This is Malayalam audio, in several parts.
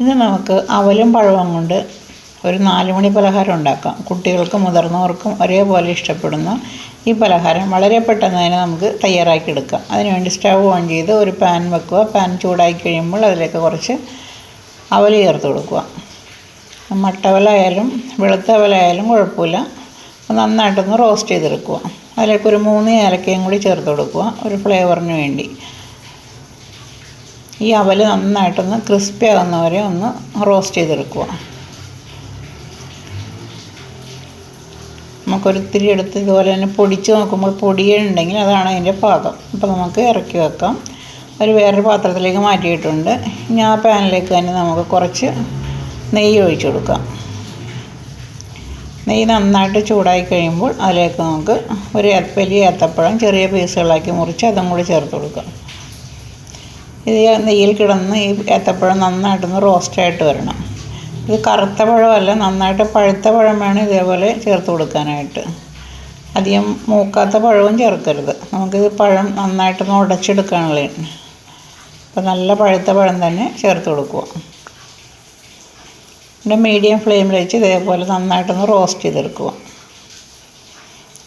ഇന്ന് നമുക്ക് അവലും പഴവും കൊണ്ട് ഒരു നാലുമണി പലഹാരം ഉണ്ടാക്കാം. കുട്ടികൾക്കും മുതിർന്നവർക്കും ഒരേപോലെ ഇഷ്ടപ്പെടുന്ന ഈ പലഹാരം വളരെ പെട്ടെന്ന് തന്നെ നമുക്ക് തയ്യാറാക്കി എടുക്കാം. അതിനുവേണ്ടി സ്റ്റവ് ഓൺ ചെയ്ത് ഒരു പാൻ വെക്കുക. പാൻ ചൂടായി കഴിയുമ്പോൾ അതിലേക്ക് കുറച്ച് അവൽ ചേർത്ത് കൊടുക്കുക. മട്ടവലായാലും വെളുത്ത അവലായാലും കുഴപ്പമില്ല. നന്നായിട്ടൊന്ന് റോസ്റ്റ് ചെയ്തെടുക്കുക. അതിലേക്ക് ഒരു മൂന്ന് ഏലക്കയും കൂടി ചേർത്ത് കൊടുക്കുക. ഒരു ഫ്ലേവറിന് വേണ്ടി. ഈ അവൽ നന്നായിട്ടൊന്ന് ക്രിസ്പി ആകുന്നവരെ ഒന്ന് റോസ്റ്റ് ചെയ്തെടുക്കുക. നമുക്കൊരിത്തിരി എടുത്ത് ഇതുപോലെ തന്നെ പൊടിച്ച് നോക്കുമ്പോൾ പൊടിയുണ്ടെങ്കിൽ അതാണ് അതിന്റെ പാകം. അപ്പോൾ നമുക്ക് ഇറക്കി വെക്കാം. ഒരു വേറൊരു പാത്രത്തിലേക്ക് മാറ്റിയിട്ടുണ്ട്. ഇനി ആ പാനിലേക്ക് തന്നെ നമുക്ക് കുറച്ച് നെയ്യ് ഒഴിച്ചു കൊടുക്കാം. നെയ്യ് നന്നായിട്ട് ചൂടായി കഴിയുമ്പോൾ അതിലേക്ക് നമുക്ക് ഒരു വലിയ ഏത്തപ്പഴം ചെറിയ പീസുകളാക്കി മുറിച്ച് അതും കൂടി ചേർത്ത് കൊടുക്കാം. ഇത് നെയ്യിൽ കിടന്ന് ഈ ഏത്തപ്പഴം നന്നായിട്ടൊന്ന് റോസ്റ്റായിട്ട് വരണം. ഇത് കറുത്ത പഴമല്ല നന്നായിട്ട് പഴുത്ത പഴം വേണം ഇതേപോലെ ചേർത്ത് കൊടുക്കാനായിട്ട്. അധികം മൂക്കാത്ത പഴവും ചേർക്കരുത്. നമുക്കിത് പഴം നന്നായിട്ടൊന്ന് ഉടച്ചെടുക്കാനുള്ള. അപ്പോൾ നല്ല പഴുത്ത പഴം തന്നെ ചേർത്ത് കൊടുക്കുക. പിന്നെ മീഡിയം ഫ്ലെയിമിൽ വെച്ച് ഇതേപോലെ നന്നായിട്ടൊന്ന് റോസ്റ്റ് ചെയ്തെടുക്കുക.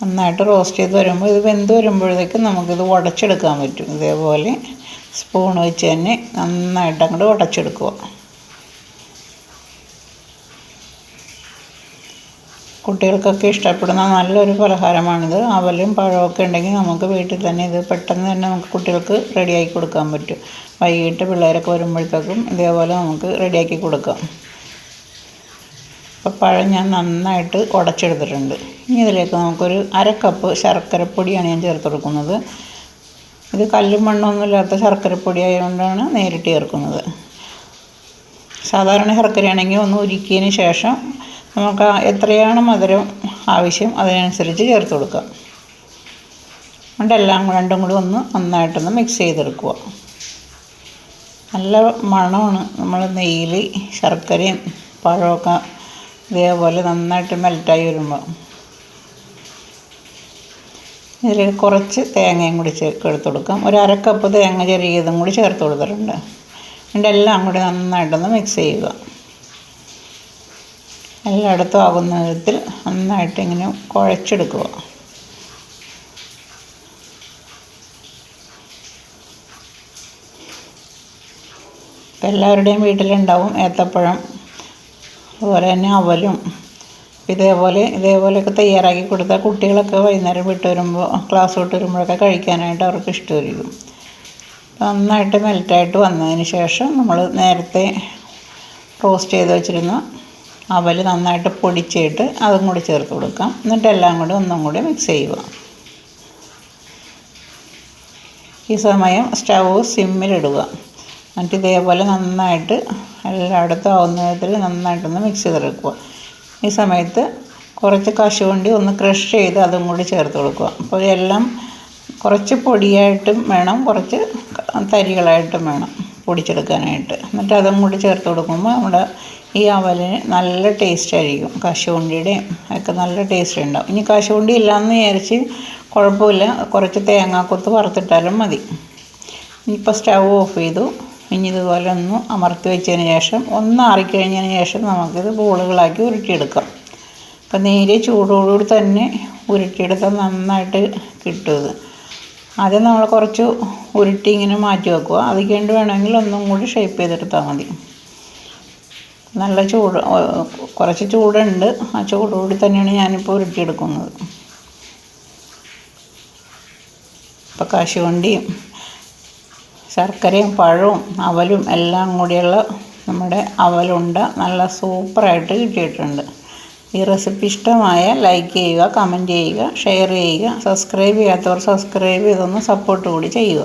നന്നായിട്ട് റോസ്റ്റ് ചെയ്ത് വരുമ്പോൾ ഇത് വെന്ത് വരുമ്പോഴത്തേക്കും നമുക്കിത് ഉടച്ചെടുക്കാൻ പറ്റും. ഇതേപോലെ സ്പൂൺ വെച്ച് തന്നെ നന്നായിട്ട് അങ്ങോട്ട് ഉടച്ചെടുക്കുക. കുട്ടികൾക്കൊക്കെ ഇഷ്ടപ്പെടുന്ന നല്ലൊരു പലഹാരമാണിത്. അവലും പഴമൊക്കെ ഉണ്ടെങ്കിൽ നമുക്ക് വീട്ടിൽ തന്നെ ഇത് പെട്ടെന്ന് തന്നെ നമുക്ക് കുട്ടികൾക്ക് റെഡിയാക്കി കൊടുക്കാൻ പറ്റും. വൈകിട്ട് പിള്ളേരൊക്കെ വരുമ്പോഴത്തേക്കും ഇതേപോലെ നമുക്ക് റെഡിയാക്കി കൊടുക്കാം. അപ്പോൾ പഴം ഞാൻ നന്നായിട്ട് ഉടച്ചെടുത്തിട്ടുണ്ട്. ഇനി ഇതിലേക്ക് നമുക്കൊരു അര കപ്പ് ശർക്കരപ്പൊടിയാണ് ഞാൻ ചേർത്ത് കൊടുക്കുന്നത്. ഇത് കല്ലും മണ്ണൊന്നും ഇല്ലാത്ത ശർക്കരപ്പൊടി ആയതുകൊണ്ടാണ് നേരിട്ട് ചേർക്കുന്നത്. സാധാരണ ശർക്കരയാണെങ്കിൽ ഒന്ന് ഉരുക്കിയതിന് ശേഷം നമുക്ക് എത്രയാണ് മധുരം ആവശ്യം അതിനനുസരിച്ച് ചേർത്ത് കൊടുക്കാം. അതുകൊണ്ട് എല്ലാം രണ്ടും കൂടി ഒന്ന് നന്നായിട്ടൊന്ന് മിക്സ് ചെയ്തെടുക്കുക. നല്ല മണമാണ് നമ്മൾ നെയ്യിൽ ശർക്കരയും പഴമൊക്കെ ഇതേപോലെ നന്നായിട്ട് മെൽറ്റായി വരുമ്പോൾ ഇതിൽ കുറച്ച് തേങ്ങയും കൂടി ചേർക്ക് എടുത്ത് കൊടുക്കാം. ഒരു അരക്കപ്പ് കപ്പ് തേങ്ങ ചെറിയതും കൂടി ചേർത്ത് കൊടുത്തിട്ടുണ്ട്. എന്നിട്ട് എല്ലാം കൂടി നന്നായിട്ടൊന്ന് മിക്സ് ചെയ്യുക. എല്ലായിടത്തും ആകുന്ന വിധത്തിൽ നന്നായിട്ട് ഇങ്ങനെ കുഴച്ചെടുക്കുക. എല്ലാവരുടെയും വീട്ടിലുണ്ടാവും ഏത്തപ്പഴം അതുപോലെ തന്നെ അവലും ഇതേപോലെ ഇതേപോലെയൊക്കെ തയ്യാറാക്കി കൊടുത്താൽ കുട്ടികളൊക്കെ വൈകുന്നേരം വിട്ട് വരുമ്പോൾ ക്ലാസ് വിട്ട് വരുമ്പോഴൊക്കെ കഴിക്കാനായിട്ട് അവർക്ക് ഇഷ്ടമായിരിക്കും. നന്നായിട്ട് മെൽറ്റായിട്ട് വന്നതിന് ശേഷം നമ്മൾ നേരത്തെ റോസ്റ്റ് ചെയ്ത് വെച്ചിരുന്ന അവൽ നന്നായിട്ട് പൊടിച്ചിട്ട് അതും കൂടി ചേർത്ത് കൊടുക്കാം. എന്നിട്ട് എല്ലാം കൂടി ഒന്നും കൂടി മിക്സ് ചെയ്യുക. ഈ സമയം സ്റ്റൗ സിമ്മിലിടുക എന്നിട്ട് ഇതേപോലെ നന്നായിട്ട് എല്ലായിടത്തും ആവുന്ന വിധത്തിൽ നന്നായിട്ടൊന്ന് മിക്സ് ചെയ്തെടുക്കുക. ഈ സമയത്ത് കുറച്ച് കശുവണ്ടി ഒന്ന് ക്രഷ് ചെയ്ത് അതും കൂടി ചേർത്ത് കൊടുക്കുക. അപ്പോൾ എല്ലാം കുറച്ച് പൊടിയായിട്ടും വേണം കുറച്ച് തരികളായിട്ടും വേണം പൊടിച്ചെടുക്കാനായിട്ട്. എന്നിട്ട് അതും കൂടി ചേർത്ത് കൊടുക്കുമ്പോൾ നമ്മുടെ ഈ അവലിന് നല്ല ടേസ്റ്റ് ആയിരിക്കും. കശുവണ്ടിയുടെയും ഒക്കെ നല്ല ടേസ്റ്റ് ഉണ്ടാവും. ഇനി കശുവണ്ടി ഇല്ലയെന്ന് വിചാരിച്ച് കുഴപ്പമില്ല. കുറച്ച് തേങ്ങാക്കൊത്ത് വറുത്തിട്ടാലും മതി. ഇനിയിപ്പോൾ സ്റ്റൗ ഓഫ് ചെയ്തു. ഇനി ഇതുപോലെ ഒന്ന് അമർത്തി വെച്ചതിന് ശേഷം ഒന്ന് ആറിക്കഴിഞ്ഞതിന് ശേഷം നമുക്കിത് ബോളുകളാക്കി ഉരുട്ടിയെടുക്കാം. അപ്പം നേരെ ചൂടോടുകൂടി തന്നെ ഉരുട്ടിയെടുത്താൽ നന്നായിട്ട് കിട്ടും ഇത്. ആദ്യം നമ്മൾ കുറച്ച് ഉരുട്ടി ഇങ്ങനെ മാറ്റി വെക്കുക. അത് കണ്ട് വേണമെങ്കിൽ ഒന്നും കൂടി ഷേപ്പ് ചെയ്തെടുത്താൽ മതി. നല്ല ചൂട് കുറച്ച് ചൂടുണ്ട്. ആ ചൂടോടുകൂടി തന്നെയാണ് ഞാനിപ്പോൾ ഉരുട്ടിയെടുക്കുന്നത്. ഇപ്പോൾ കശുവണ്ടിയും ശർക്കരയും പഴവും അവലും എല്ലാം കൂടിയുള്ള നമ്മുടെ അവലുണ്ട നല്ല സൂപ്പറായിട്ട് കിട്ടിയിട്ടുണ്ട്. ഈ റെസിപ്പി ഇഷ്ടമായ ലൈക്ക് ചെയ്യുക കമന്റ് ചെയ്യുക ഷെയർ ചെയ്യുക സബ്സ്ക്രൈബ് ചെയ്യാത്തവർ സബ്സ്ക്രൈബ് ചെയ്തൊന്ന് സപ്പോർട്ട് കൂടി ചെയ്യുക.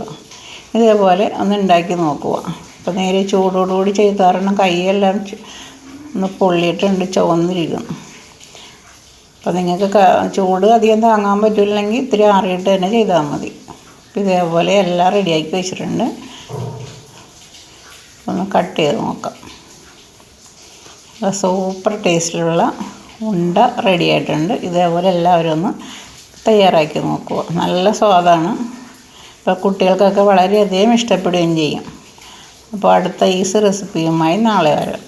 ഇതേപോലെ ഒന്ന് ഉണ്ടാക്കി നോക്കുക. അപ്പോൾ നേരെ ചൂടോടുകൂടി ചെയ്ത് കാരണം കൈയെല്ലാം ഒന്ന് പൊള്ളിയിട്ടുണ്ട് ചുവന്നിരിക്കുന്നു അപ്പോൾ നിങ്ങൾക്ക് ചൂട് അധികം താങ്ങാൻ പറ്റില്ലെങ്കിൽ ഇത്തിരി ആറിയിട്ട് തന്നെ ചെയ്താൽ മതി. ഇതേപോലെ എല്ലാം റെഡിയാക്കി വെച്ചിട്ടുണ്ട്. ഒന്ന് കട്ട് ചെയ്ത് നോക്കാം. സൂപ്പർ ടേസ്റ്റിലുള്ള ഉണ്ട റെഡി ആയിട്ടുണ്ട്. ഇതേപോലെ എല്ലാവരും ഒന്ന് തയ്യാറാക്കി നോക്കുക. നല്ല സ്വാദാണ്. ഇപ്പോൾ കുട്ടികൾക്കൊക്കെ വളരെയധികം ഇഷ്ടപ്പെടുകയും ചെയ്യും. അപ്പോൾ അടുത്ത ഈസി റെസിപ്പിയുമായി നാളെ വരാം.